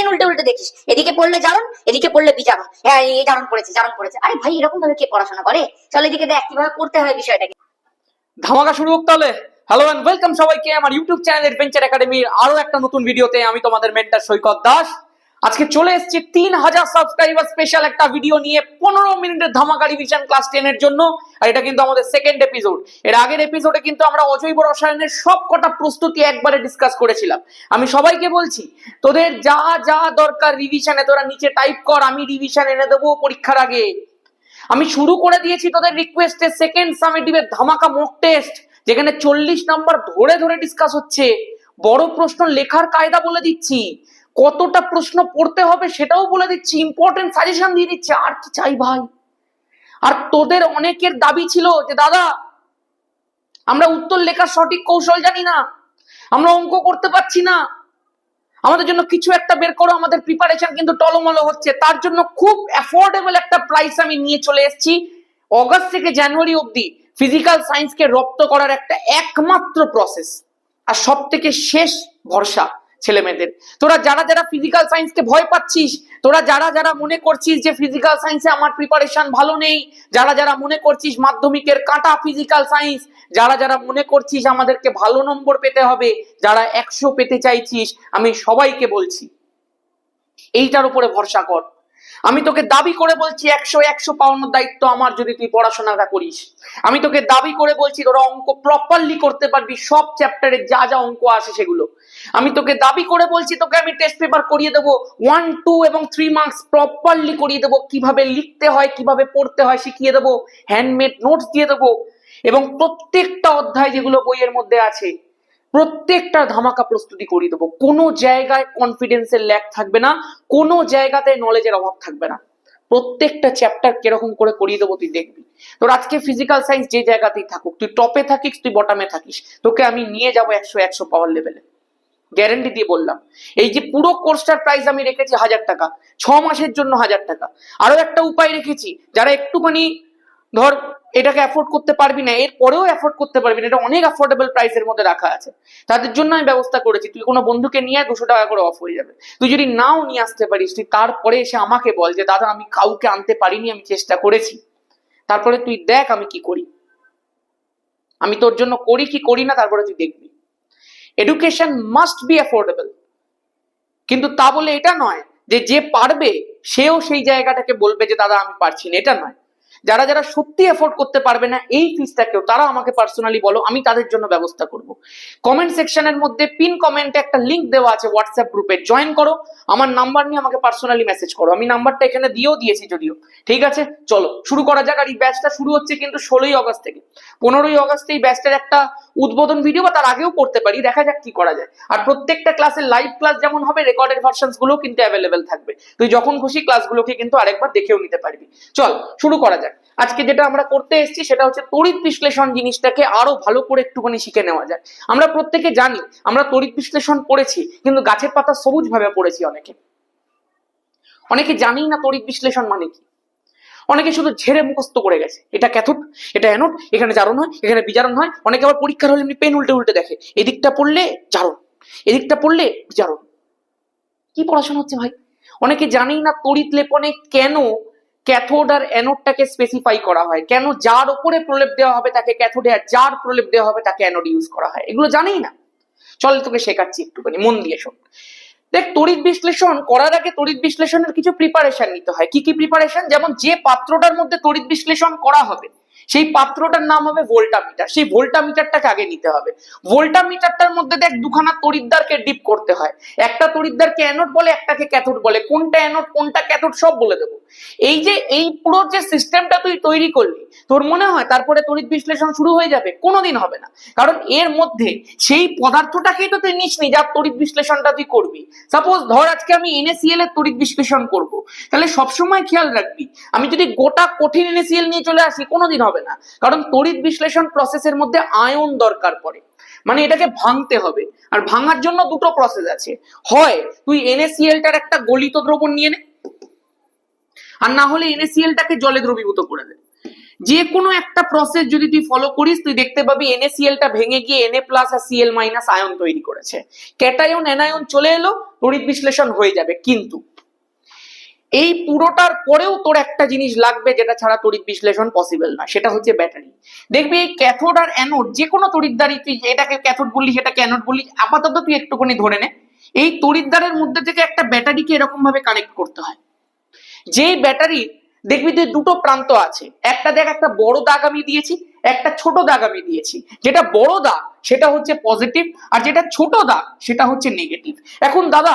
Pen উল্টে উল্টে দেখিস। এদিকে পড়লে জারণ, এদিকে পড়লে বিচারণ হ্যাঁ এই জারণ পড়েছে জারণ পড়েছে। আরে ভাই, এরকম ভাবে কে পড়াশোনা করে? চল এদিকে দেখ, কীভাবে পড়তে হয় বিষয়টাকে। ধামাকা শুরু হোক তাহলে। হ্যালো এন্ড ওয়েলকাম সবাইকে আমার ইউটিউব চ্যানেল অ্যাডভেঞ্চার একাডেমির আরও একটা নতুন ভিডিওতে আমি তোমাদের মেন্টার সৈকত দাস। আজকে চলে এসেছি তিন হাজার সাবস্ক্রাইবার স্পেশাল একটা ভিডিও নিয়ে পনেরো মিনিটের ধামাকা রিভিশন ক্লাস টেনের জন্য। আর এটা কিন্তু আমাদের সেকেন্ড এপিসোড এর আগের এপিসোডে কিন্তু আমরা অজৈব রসায়নের সব কটা প্রস্তুতি একবারে ডিসকাস করেছিলাম। আমি সবাইকে বলছি, তোদের যা যা দরকার রিভিশনে তোরা নিচে টাইপ কর, আমি রিভিশন এনে দেবো পরীক্ষার আগে। আমি শুরু করে দিয়েছি তোদের রিকোয়েস্টে সেকেন্ড সামেটিভের ধামাকা মক টেস্ট যেখানে চল্লিশ নাম্বার ধরে ধরে ডিসকাস হচ্ছে। বড় প্রশ্ন লেখার কায়দা বলে দিচ্ছি। কতটা প্রশ্ন পড়তে হবে সেটাও বলে দিচ্ছি ইম্পর্টেন্ট সাজেশন দিয়ে দিচ্ছি, আর কি চাই ভাই? আর তোদের অনেকের দাবি ছিল যে, দাদা, আমরা উত্তর লেখার সঠিক কৌশল জানি না, আমরা অঙ্ক করতে পারছি না। আমাদের জন্য কিছু একটা বের করো, আমাদের প্রিপারেশন কিন্তু টলমলো হচ্ছে। তার জন্য খুব অ্যাফোর্ডেবল একটা প্রাইস আমি নিয়ে চলে এসেছি। অগস্ট থেকে জানুয়ারি অবধি ফিজিক্যাল সায়েন্সকে রপ্ত করার একটা একমাত্র প্রসেস আর সব থেকে শেষ ভরসা। ছেলে মেয়েদের। তোরা যারা যারা ফিজিক্যাল সায়েন্সকে ভয় পাচ্ছিস, তোরা যারা যারা মনে করছিস যে ফিজিক্যাল সায়েন্সে আমার প্রিপারেশন ভালো নেই, যারা যারা মনে করছিস মাধ্যমিকের কাঁটা ফিজিক্যাল সায়েন্স যারা যারা মনে করছিস আমাদেরকে ভালো নম্বর পেতে হবে, যারা একশো পেতে চাইছিস, আমি সবাইকে বলছি, এইটার উপরে ভরসা কর। আমি তোকে দাবি করে বলছি একশো একশো পাওয়ানোর দায়িত্ব আমার যদি তুই পড়াশোনাটা করিস। আমি তোকে দাবি করে বলছি তোরা অঙ্ক প্রপারলি করতে পারবি, সব চ্যাপ্টারে যা যা অঙ্ক আসে সেগুলো। আমি তোকে দাবি করে বলছি তোকে আমি টেস্ট পেপার করিয়ে দেবো ওয়ান টু এবং থ্রি মার্কস প্রপারলি করিয়ে দেবো, কীভাবে লিখতে হয়, কীভাবে পড়তে হয় শিখিয়ে দেবো হ্যান্ডমেড নোটস দিয়ে দেবো এবং প্রত্যেকটা অধ্যায় যেগুলো বইয়ের মধ্যে আছে প্রত্যেকটা ধামাকা প্রস্তুতি করিয়ে দেবো। কোনো জায়গায় কনফিডেন্সের ল্যাক থাকবে না, কোনো জায়গাতে নলেজের অভাব থাকবে না। প্রত্যেকটা চ্যাপ্টার কীরকম করে করিয়ে দেবো তুই দেখবি। তোর আজকে ফিজিক্যাল সায়েন্স যে জায়গাতেই থাকুক, তুই টপে থাকিস, তুই বটামে থাকিস, তোকে আমি নিয়ে যাব একশো একশো পাওয়ার লেভেলে গ্যারেন্টি দিয়ে বললাম। এই যে পুরো কোর্সটার প্রাইস আমি রেখেছি হাজার টাকা, ছ মাসের জন্য হাজার টাকা। আরও একটা উপায় রেখেছি, যারা একটুখানি ধর এটাকে অ্যাফোর্ড করতে পারবি না এর পরেও অ্যাফোর্ড করতে পারবি না, এটা অনেক অ্যাফোর্ডেবল প্রাইসের মধ্যে রাখা আছে। তাদের জন্য আমি ব্যবস্থা করেছি, তুই কোনো বন্ধুকে নিয়ে দুশো টাকা করে অফ হয়ে যাবে। তুই যদি নাও নিয়ে আসতে পারিস, তুই তারপরে এসে আমাকে বল যে, দাদা, আমি কাউকে আনতে পারিনি, আমি চেষ্টা করেছি। তারপরে তুই দেখ আমি কি করি। আমি তোর জন্য করি কি করি না, তারপরে তুই দেখবি। এডুকেশন মাস্ট বি অ্যাফোর্ডেবল কিন্তু তা বলে এটা নয় যে যে পারবে, সেও সেই জায়গাটাকে বলবে যে, দাদা, আমি পারছি না। এটা নয়। যারা যারা সত্যি এফোর্ড করতে পারবে না, এই ফিসটাকেও তারা আমাকে পার্সোনালি বলো, আমি তাদের জন্য ব্যবস্থা করব। কমেন্ট সেকশনের মধ্যে পিন কমেন্টে একটা লিংক দেওয়া আছে হোয়াটসঅ্যাপ গ্রুপে জয়েন করো। আমার নাম্বার নিয়ে আমাকে পার্সোনালি মেসেজ করো। আমি নাম্বারটা এখানে দিয়েও দিয়েছি যদিও। ঠিক আছে? চলো, শুরু করা যাক। আর এই ব্যাচটা শুরু হচ্ছে কিন্তু ষোলোই আগস্ট থেকে। পনেরোই আগস্টে এই ব্যাচটার একটা উদ্বোধন ভিডিও বা তার আগেও করতে পারি। দেখা যাক কি করা যায়। আর প্রত্যেকটা ক্লাসের লাইভ ক্লাস যেমন হবে রেকর্ডেড ভার্সনসগুলো কিন্তু অ্যাভেলেবেল থাকবে। তুই যখন খুশি ক্লাসগুলোকে কিন্তু আরেকবার দেখেও নিতে পারবি। চল, শুরু করা যাক। আজকে যেটা আমরা করতে এসেছি সেটা হচ্ছে তড়িৎ বিশ্লেষণ জিনিসটাকে আরও ভালো করে একটুখানি শিখে নেওয়া যায়। আমরা প্রত্যেকে জানি, আমরা তড়িৎ বিশ্লেষণ পড়েছি কিন্তু গাছের পাতা সবুজ ভাবে পড়েছি অনেকে। অনেকে জানেই না তড়িৎ বিশ্লেষণ মানে কি? অনেকে শুধু ঝেড়ে মুখস্থ করে গেছে। এটা ক্যাথোড, এটা অ্যানোড, এখানে জারণ হয়, এখানে বিজারণ হয়। অনেকে আবার পরীক্ষার হলে এমনি পেন উল্টে উল্টে দেখে। এদিকটা পড়লে জারণ, এদিকটা পড়লে বিজারণ। কি পড়াশোনা হচ্ছে ভাই? অনেকে জানেই না তড়িৎ লেপনে কেন ক্যাথোড আর অ্যানোডটাকে স্পেসিফাই করা হয়। কেন যার উপরে প্রলেপ দেওয়া হবে তাকে ক্যাথোডে আর যার প্রলেপ দেওয়া হবে তাকে অ্যানোড ইউজ করা হয়। এগুলো জানেই না। চল তোকে শেখাচ্ছি একটুখানি, মন দিয়ে শোন। দেখ, তড়িৎ বিশ্লেষণ করার আগে তড়িৎ বিশ্লেষণের কিছু প্রিপারেশন নিতে হয়। কি কি প্রিপারেশন যেমন যে পাত্রটার মধ্যে তড়িৎ বিশ্লেষণ করা হবে সেই পাত্রটার নাম হবে ভোল্টামিটার। সেই ভোল্টামিটারটাকে আগে নিতে হবে। ভোল্টামিটারটার মধ্যে দেখ দুখানা তড়িৎদ্বারকে ডিপ করতে হয়। একটা তড়িৎদ্বারকে অ্যানোড বলে, একটাকে ক্যাথোড বলে। কোনটা অ্যানোড কোনটা ক্যাথোড, সব বলে দেবো। এই যে, এই পুরো যে সিস্টেমটা তুই তৈরি করলি, তোর মনে হয় তারপরে তড়িৎ বিশ্লেষণ শুরু হয়ে যাবে? কোনোদিন হবে না। কারণ এর মধ্যে সেই পদার্থটাকেই তো তুই নিসনি যার তড়িৎ বিশ্লেষণটা তুই করবি। সাপোজ ধর আজকে আমি এনএসিএল এর তড়িৎ বিশ্লেষণ করব। তাহলে সবসময় খেয়াল রাখবি, আমি যদি গোটা কঠিন এনএসিএল নিয়ে চলে আসি, কোনোদিন হবে না। কারণ তড়িৎ বিশ্লেষণ প্রসেসের মধ্যে আয়ন দরকার পড়ে। মানে এটাকে ভাঙতে হবে। আর ভাঙার জন্য দুটো প্রসেস আছে। হয়, তুই এনএসিএলটার একটা গলিত দ্রবণ নিয়ে নে, আর না হলে এনএসিএলটাকে জলে দ্রবীভূত করে দে। যে কোনো একটা প্রসেস যদি তুই ফলো করিস, তুই দেখতে পাবি NaCl টা ভেঙে গিয়ে Na প্লাস আর সিএল মাইনাস আয়ন তৈরি করেছে। ক্যাটায়ন অ্যানায়ন চলে এলো, তড়িৎ বিশ্লেষণ হয়ে যাবে। কিন্তু এই পুরোটার পরেও তোর একটা জিনিস লাগবে যেটা ছাড়া তড়িৎ বিশ্লেষণ পসিবল না সেটা হচ্ছে ব্যাটারি দেখবি এই ক্যাথোড আর অ্যানোড যে কোনো তড়িৎদ্বারই তুই এটাকে ক্যাথোড বললি, সেটাকে অ্যানোড বললি, আপাতত তুই একটুখানি ধরে নে। এই তড়িৎদ্বারের মধ্যে থেকে একটা ব্যাটারিকে এরকম ভাবে কানেক্ট করতে হয়। যেই ব্যাটারি দেখবি তুই দুটো প্রান্ত আছে। একটা দেখ, একটা বড় দাগ আমি দিয়েছি, একটা ছোট দাগ আমি দিয়েছি। যেটা বড় দাগ, সেটা হচ্ছে পজিটিভ আর যেটা ছোট দাগ, সেটা হচ্ছে নেগেটিভ এখন দাদা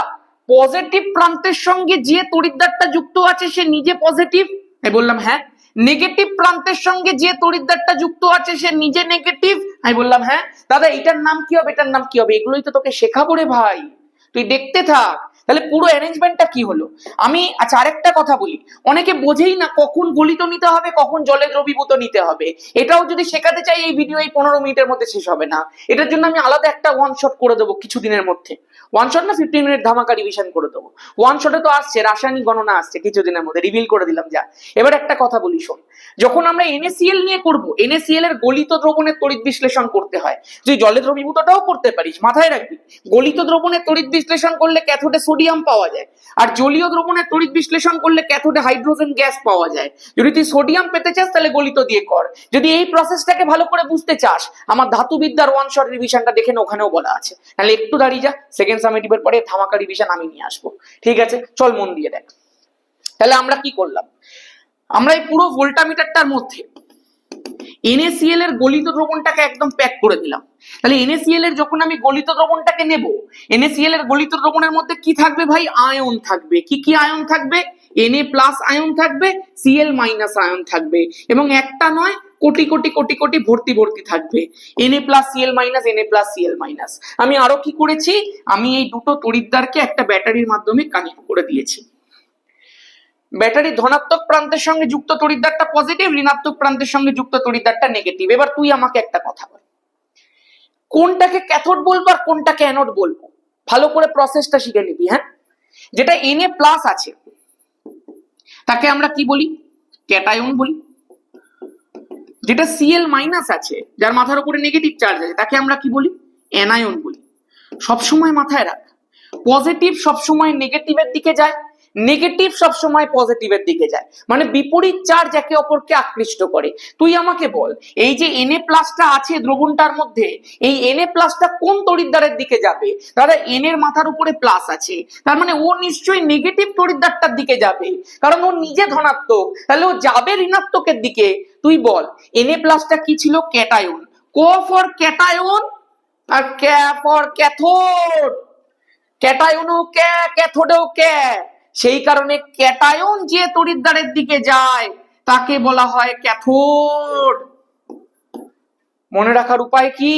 পজিটিভ প্রান্তের সঙ্গে যে তড়িৎদ্বারটা যুক্ত আছে সে নিজে পজিটিভ আমি বললাম হ্যাঁ। নেগেটিভ প্রান্তের সঙ্গে যে তড়িৎদ্বারটা যুক্ত আছে সে নিজে নেগেটিভ আমি বললাম হ্যাঁ। দাদা, এটার নাম কি হবে? এটার নাম কি হবে? এগুলোই তো তোকে শেখাবো রে ভাই। তুই দেখতে থাক। তাহলে পুরো অ্যারেঞ্জমেন্টটা কি হলো? আমি আচ্ছা আরেকটা কথা বলি। অনেকে বোঝেই না কখন গলিত নিতে হবে, কখন জলে দ্রবীভূত নিতে হবে। এটাও যদি শেখাতে চাই, এই ভিডিও এই পনেরো মিনিটের মধ্যে শেষ হবে না। এটার জন্য আমি আলাদা একটা ওয়ান শট করে দেবো কিছুদিনের মধ্যে। ওয়ান শট না ফিফটিন মিনিট ধামাকা রিভিশন করে দেবো। ওয়ান শটে তো আসছে, রাসায়নিক গণনা আসছে কিছুদিনের মধ্যে রিভিল করে দিলাম যা। এবার একটা কথা বলি, শোন। যখন আমরা এনএসিএল নিয়ে করব এনএসিএল এর গলিত দ্রবণের তড়িৎ বিশ্লেষণ করতে হয়। তুই জলে দ্রবীভূতটাও করতে পারিস, মাথায় রাখবি। গলিত দ্রবণের তড়িৎ বিশ্লেষণ করলে ক্যাথোডে সোডিয়াম পাওয়া যায়। আর জলীয় দ্রবণের তড়িৎ বিশ্লেষণ করলে ক্যাথোডে হাইড্রোজেন গ্যাস পাওয়া যায়। যদি তুই সোডিয়াম পেতে চাস, তাহলে গলিত দিয়ে কর। যদি এই প্রসেসটাকে ভালো করে বুঝতে চাস, আমার ধাতুবিদ্যার ওয়ান শট রিভিশনটা দেখে ওখানেও বলা আছে। তাহলে একটু দাঁড়িয়ে যা সেকেন্ড সামিটিভের পরে ধামাকা রিভিশন আমি নিয়ে আসব। ঠিক আছে? চল মন দিয়ে দেখ। তাহলে আমরা কি করলাম? আমরা এই পুরো ভোল্টামিটারটার মধ্যে এনএসিএল এর গলিত দ্রবণটাকে একদম প্যাক করে দিলাম। তাহলে এনএসিএল এর যখন আমি গলিত দ্রবণটাকে নেব এনএসিএল এর গলিত দ্রবণের মধ্যে কি থাকবে ভাই? আয়ন থাকবে। কি কি আয়ন থাকবে? Na প্লাস আয়ন থাকবে সিএল মাইনাস আয়ন থাকবে। এবং একটা নয়, কোটি কোটি কোটি কোটি ভর্তি ভর্তি থাকবে। Na plus CL minus Na plus CL minus আমি আরও কি করেছি? আমি এই দুটো তড়িৎদ্বারকে একটা ব্যাটারির মাধ্যমে কানেক্ট করে দিয়েছি। ব্যাটারি ধনাত্মক প্রান্তের সঙ্গে যুক্ত তড়িৎদ্বারটা পজিটিভ ঋণাত্মক প্রান্তের সঙ্গে যুক্ত তড়িৎদ্বারটা নেগেটিভ এবার তুই আমাকে একটা কথা বল। কোনটাকে ক্যাথোড বলব আর কোনটাকে অ্যানোড বলব? ভালো করে প্রসেসটা শিখে নিবি হ্যাঁ? যেটা এনএ প্লাস আছে, তাকে আমরা কি বলি? ক্যাটায়ন বলি। যেটা সিএল মাইনাস আছে, যার মাথার উপরে নেগেটিভ চার্জ আছে, তাকে আমরা কি বলি? অ্যানায়ন বলি। সবসময় মাথায় রাখ। পজিটিভ সবসময় নেগেটিভের দিকে যায় নেগেটিভ সবসময় পজিটিভের দিকে যায়। মানে বিপরীত চার্জ একে অপরকে আকৃষ্ট করে। তুই আমাকে বল, এই যে এনএ প্লাসটা আছে দ্রবণটার মধ্যে, এই এনএ প্লাসটা কোন তড়িৎদ্বারের দিকে যাবে? দাদা এন এর মাথার উপরে প্লাস আছে। তার মানে ও নিশ্চয়ই নেগেটিভ তড়িৎদ্বারটার দিকে যাবে। কারণ ও নিজে ধনাত্মক, তাহলে ও যাবে ঋণাত্মকের দিকে। তুই বল এনএ প্লাসটা কি ছিল? ক্যাটায়ন। কো ফর ক্যাটায়ন আর ক্যা ফর ক্যাথোড ক্যাটায়নও ক্যা ক্যাথোডেও ক্যা সেই কারণে ক্যাটায়ন যে তড়িৎদ্বারের দিকে যায়, তাকে বলা হয় ক্যাথোড। মনে রাখার উপায় কি?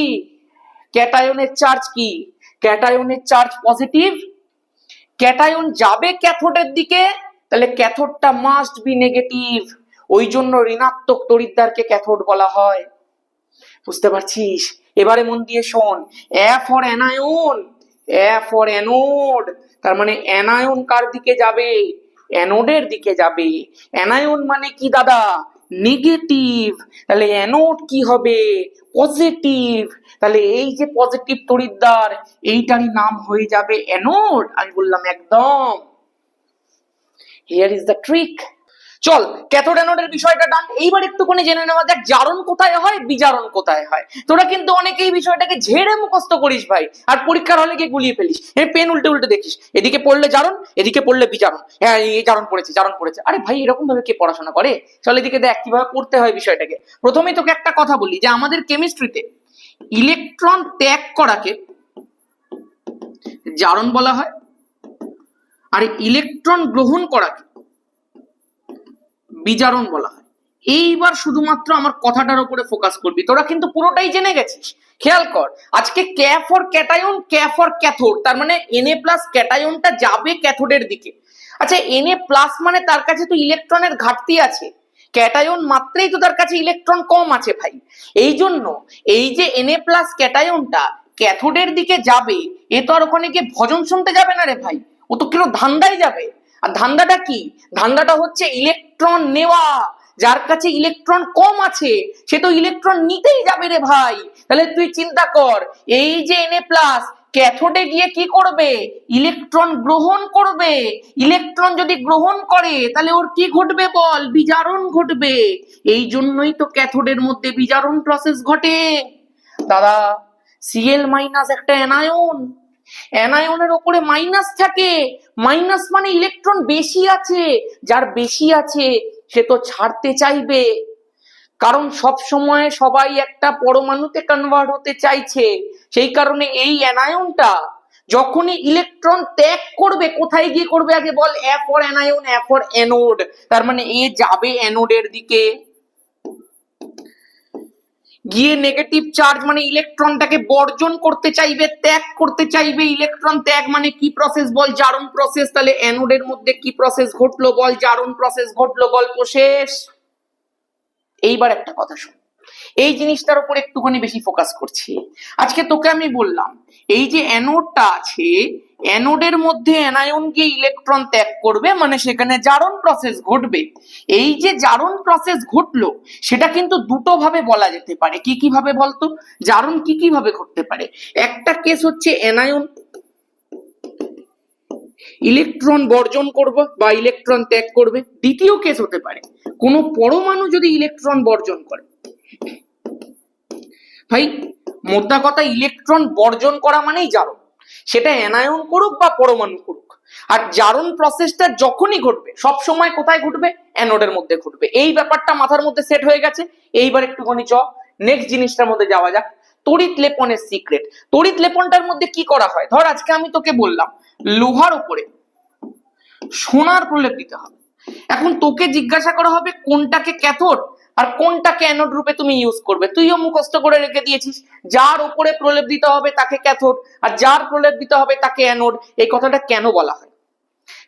ক্যাটায়নের চার্জ কি? ক্যাটায়নের চার্জ পজিটিভ। ক্যাটায়ন যাবে ক্যাথোডের দিকে, তাহলে ক্যাথোডটা মাস্ট বি নেগেটিভ ওই জন্য ঋণাত্মক তড়িৎদ্বারকে ক্যাথোড বলা হয়। বুঝতে পারছিস? এবারে মন দিয়ে শোন। A for anion A for anode তার মানে অ্যানায়ন কার দিকে যাবে? অ্যানোডের দিকে যাবে। অ্যানায়ন মানে কি, দাদা? নেগেটিভ তাহলে অ্যানোড কি হবে? পজিটিভ তাহলে এই যে পজিটিভ তড়িৎদ্বার, এইটারই নাম হয়ে যাবে অ্যানোড আমি বললাম একদম। হিয়ার ইজ দ্য ট্রিক চল ক্যাথোড অ্যানোডের বিষয়টা ডান। এইবার একটুখানি জেনে নেওয়া যাক, জারণ কোথায় হয়, বিজারণ কোথায় হয়। তোরা কিন্তু অনেকেই বিষয়টাকে ঝেড়ে মুখস্থ করিস ভাই, আর পরীক্ষার হলে গিয়ে গুলিয়ে ফেলিস। এই পেন উল্টে উল্টে দেখিস। এদিকে পড়লে জারণ, এদিকে পড়লে বিজারণ। হ্যাঁ এই জারণ পড়েছে জারণ পড়েছে। আরে ভাই এরকম ভাবে কে পড়াশোনা করে? চল এদিকে দেখ, কীভাবে পড়তে হয় বিষয়টাকে। প্রথমেই তোকে একটা কথা বলি, যে আমাদের কেমিস্ট্রিতে ইলেকট্রন ত্যাগ করাকে জারণ বলা হয়, আর ইলেকট্রন গ্রহণ করাকে বিজারণ বলা হয়। এইবার শুধুমাত্র আমার কথাটার উপরে ফোকাস করবি। তোরা কিন্তু পুরোটাই জেনে গেছিস। খেয়াল কর, আজকে ca for cation ca for cathode, তার মানে এনএ প্লাস ক্যাটায়নটা যাবে ক্যাথোডের দিকে। আচ্ছা এনএ প্লাস মানে তার কাছে তো ইলেকট্রনের ঘাটতি আছে। ক্যাটায়ন মাত্রেই তো তার কাছে ইলেকট্রন কম আছে ভাই। এই জন্য এই যে এনএ প্লাস ক্যাটায়নটা ক্যাথোডের দিকে যাবে, এ তো আর ওখানে গিয়ে ভজন শুনতে যাবে না রে ভাই। ও তো কেন ধান্দায় যাবে। আর ধান্দাটা কি? ধান্দাটা হচ্ছে ইলেকট্রন নেওয়া। যার কাছে ইলেকট্রন কম আছে, সে তো ইলেকট্রন নিতেই যাবে রে ভাই। তাহলে তুই চিন্তা কর, এই যে এনএ প্লাস ক্যাথোডে গিয়ে কি করবে? ইলেকট্রন গ্রহণ করবে। ইলেকট্রন যদি গ্রহণ করে, তাহলে ওর কি ঘটবে বল? বিজারণ ঘটবে। এই জন্যই তো ক্যাথোডের মধ্যে বিজারণ প্রসেস ঘটে। দাদা সিএল মাইনাস একটা অ্যানায়ন অ্যানায়নের ওপরে মাইনাস থাকে। মাইনাস মানে ইলেকট্রন বেশি আছে। যার বেশি আছে, সে তো ছাড়তে চাইবে। কারণ সব সময় সবাই একটা পরমাণুতে কনভার্ট হতে চাইছে। সেই কারণে এই অ্যানায়নটা যখনই ইলেকট্রন ত্যাগ করবে, কোথায় গিয়ে করবে? আগে বল A for anion A for anode তার মানে এ যাবে অ্যানোডের দিকে। গিয়ে নেগেটিভ চার্জ মানে ইলেকট্রনটাকে বর্জন করতে চাইবে, ত্যাগ করতে চাইবে। ইলেকট্রন ত্যাগ মানে কি প্রসেস বল? জারণ প্রসেস তাহলে অ্যানোডের মধ্যে কি প্রসেস ঘটলো বল? জারণ প্রসেস ঘটলো, গল্প শেষ। এইবার একটা কথা শোন। এই জিনিসটার উপর একটুখানি বেশি ফোকাস করছি। আজকে তোকে আমি বললাম, এই যে অ্যানোডটা আছে অ্যানোডের মধ্যে অ্যানায়ন গিয়ে ইলেকট্রন ত্যাগ করবে মানে সেখানে জারণ প্রসেস ঘটবে। এই যে জারণ প্রসেস ঘটলো, সেটা কিন্তু দুটো ভাবে বলা যেতে পারে। কি কি ভাবে বলতো? জারণ কি কি ভাবে ঘটতে পারে? একটা কেস হচ্ছে অ্যানায়ন ইলেকট্রন বর্জন করবে বা ইলেকট্রন ত্যাগ করবে। দ্বিতীয় কেস হতে পারে। কোনো পরমাণু যদি ইলেকট্রন বর্জন করে ভাই, মোদ্দা কথা ইলেকট্রন বর্জন করা মানেই জারণ। সেটা অ্যানায়ন করুক বা পরমাণু করুক। আর জারণ প্রসেসটা যখনই ঘটবে, সব সময় কোথায় ঘটবে? অ্যানোডের মধ্যে ঘটবে। এই ব্যাপারটা মাথার মধ্যে সেট হয়ে গেছে। এইবার একটুখানি চ। নেক্সট জিনিসটার মধ্যে যাওয়া যাক। তড়িৎ লেপনের সিক্রেট তড়িৎ লেপনটার মধ্যে কি করা হয়? ধর, আজকে আমি তোকে বললাম, লোহার উপরে সোনার প্রলেপ দিতে হবে। এখন তোকে জিজ্ঞাসা করা হবে, কোনটাকে ক্যাথোড আর কোনটাকে অ্যানোড রূপে তুমি ইউজ করবে? তুইও মুখস্থ করে রেখে দিয়েছিস। যার উপরে প্রলেপ দিতে হবে তাকে ক্যাথোড আর যার প্রলেপ দিতে হবে তাকে অ্যানোড এই কথাটা কেন বলা হয়?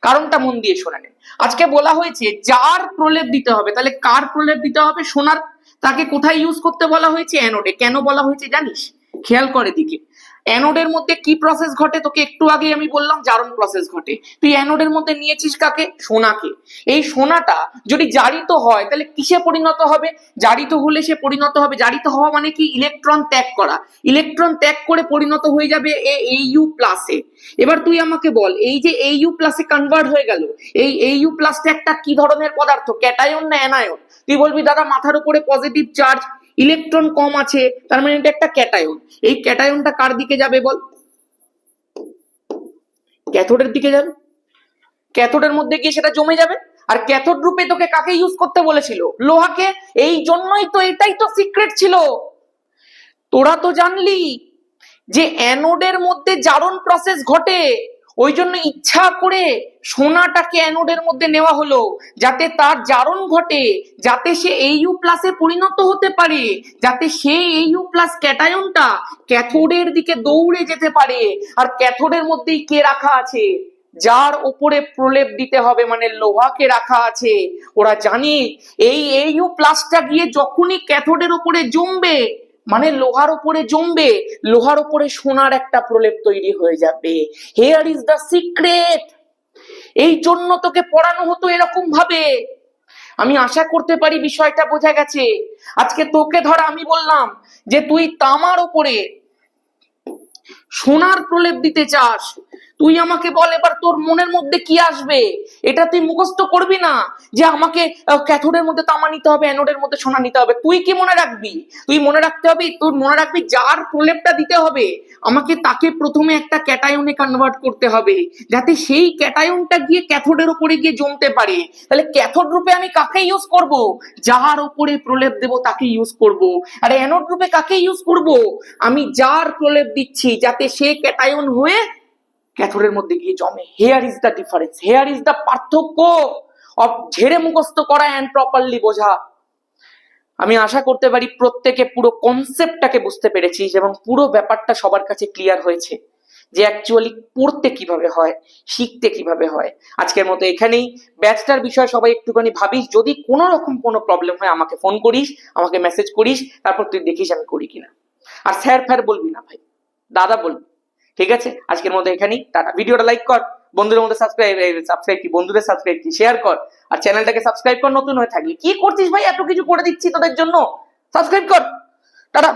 কারণটা মন দিয়ে শোনা নেন আজকে বলা হয়েছে, যার প্রলেপ দিতে হবে, তাহলে কার প্রলেপ দিতে হবে? সোনার। তাকে কোথায় ইউজ করতে বলা হয়েছে? অ্যানোডে কেন বলা হয়েছে জানিস? খেয়াল করে দিকে অ্যানোডের মধ্যে কি প্রসেস ঘটে তোকে একটু আগে আমি বললাম, জারণ প্রসেস ঘটে। তুই অ্যানোডের মধ্যে নিয়েছিস কাকে? সোনাকে। এই সোনাটা যদি জারিত হয়, তাহলে কিসে পরিণত হবে? জারিত হলে সে পরিণত হবে। জারিত হওয়া মানে কি? ইলেকট্রন ত্যাগ করা। ইলেকট্রন ত্যাগ করে পরিণত হয়ে যাবে এ এইউ প্লাসে এবার তুই আমাকে বল, এই যে এইউ প্লাসে কনভার্ট হয়ে গেল, এই এইউ প্লাসটা একটা কি ধরনের পদার্থ? ক্যাটায়ন না অ্যানায়ন তুই বলবি, দাদা, মাথার উপরে পজিটিভ চার্জ ইলেকট্রন কম আছে, তার মানে এটা একটা ক্যাটায়ন। এই ক্যাটায়নটা কার দিকে যাবে বল? ক্যাথোডের দিকে যাবে। ক্যাথোডের মধ্যে গিয়ে সেটা জমে যাবে। আর ক্যাথোড রূপে তোকে কাকে ইউজ করতে বলেছিল? লোহাকে। এই জন্যই তো এটাই তো সিক্রেট ছিল। তোরা তো জানলি যে অ্যানোডের মধ্যে জারণ প্রসেস ঘটে। ওই জন্য ইচ্ছা করে সোনাটাকে অ্যানোডের মধ্যে নেওয়া হলো, যাতে তার জারণ ঘটে, যাতে সে এইউ প্লাসে পরিণত হতে পারে, যাতে সেই এইউ প্লাস ক্যাটায়নটা ক্যাথোডের দিকে দৌড়ে যেতে পারে, আর ক্যাথোডের মধ্যেই কে রাখা আছে? যার উপরে প্রলেপ দিতে হবে মানে লোহাকে রাখা আছে। ওরা জানে, এই এইউ প্লাসটা গিয়ে যখনই ক্যাথোডের উপরে জমবে মানে লোহার উপরে জমবে, লোহার উপরে সোনার একটা প্রলেপ তৈরি হয়ে যাবে। হেয়ার ইজ দ্য সিক্রেট এই জন্য তোকে পড়ানো হতো এরকম ভাবে। আমি আশা করতে পারি বিষয়টা বোঝা গেছে। আজকে তোকে ধর আমি বললাম যে তুই তামার উপরে সোনার প্রলেপ দিতে চাস। তুই আমাকে বল এবার তোর মনের মধ্যে কি আসবে? এটা তুই মুখস্থ করবি না যে আমাকে ক্যাথোডের মধ্যে তামা নিতে হবে, অ্যানোডের মধ্যে সোনা নিতে হবে। তুই কি মনে রাখবি? তুই মনে রাখতে হবে, তোর মনে রাখবি যার প্রলেপটা দিতে হবে, আমাকে তাকে প্রথমে একটা ক্যাটায়নে কনভার্ট করতে হবে, যাতে সেই ক্যাটায়নটা গিয়ে ক্যাথোডের উপরে গিয়ে জমতে পারে। তাহলে ক্যাথোড রূপে আমি কাকে ইউজ করব? যার উপরে প্রলেপ দেব তাকে ইউজ করব। আর অ্যানোড রূপে কাকে ইউজ করব? আমি যার প্রলেপ দিচ্ছি যাতে সে ক্যাটায়ন হয়ে ক্যাথোডের মধ্যে গিয়ে জমে। Here is the difference here is the পার্থক্য ঝেড়ে মুখস্থ করা অ্যান্ড প্রপারলি বোঝা। আমি আশা করতে পারি প্রত্যেকে পুরো কনসেপ্টটাকে বুঝতে পেরেছিস এবং পুরো ব্যাপারটা সবার কাছে ক্লিয়ার হয়েছে যে অ্যাকচুয়ালি পড়তে কীভাবে হয়, শিখতে কীভাবে হয়। আজকের মতো এখানেই। ব্যাচটার বিষয়ে সবাই একটুখানি ভাবিস। যদি কোনো রকম কোনো প্রবলেম হয়, আমাকে ফোন করিস, আমাকে মেসেজ করিস, তারপর তুই দেখিস আমি করি কিনা। আর স্যার ফ্যার বলবি না ভাই। দাদা বলবি। ঠিক আছে? আজকের মতো এখানেই। টাটা। ভিডিওটা লাইক কর। বন্ধুদের মধ্যে সাবস্ক্রাইব সাবস্ক্রাইব কি? বন্ধুদের সাবস্ক্রাইব কি? শেয়ার কর। আর চ্যানেলটাকে সাবস্ক্রাইব কর, নতুন হয়ে থাকলে। কি করছিস ভাই? এত কিছু করে দিচ্ছি তোদের জন্য। সাবস্ক্রাইব কর। টাটা।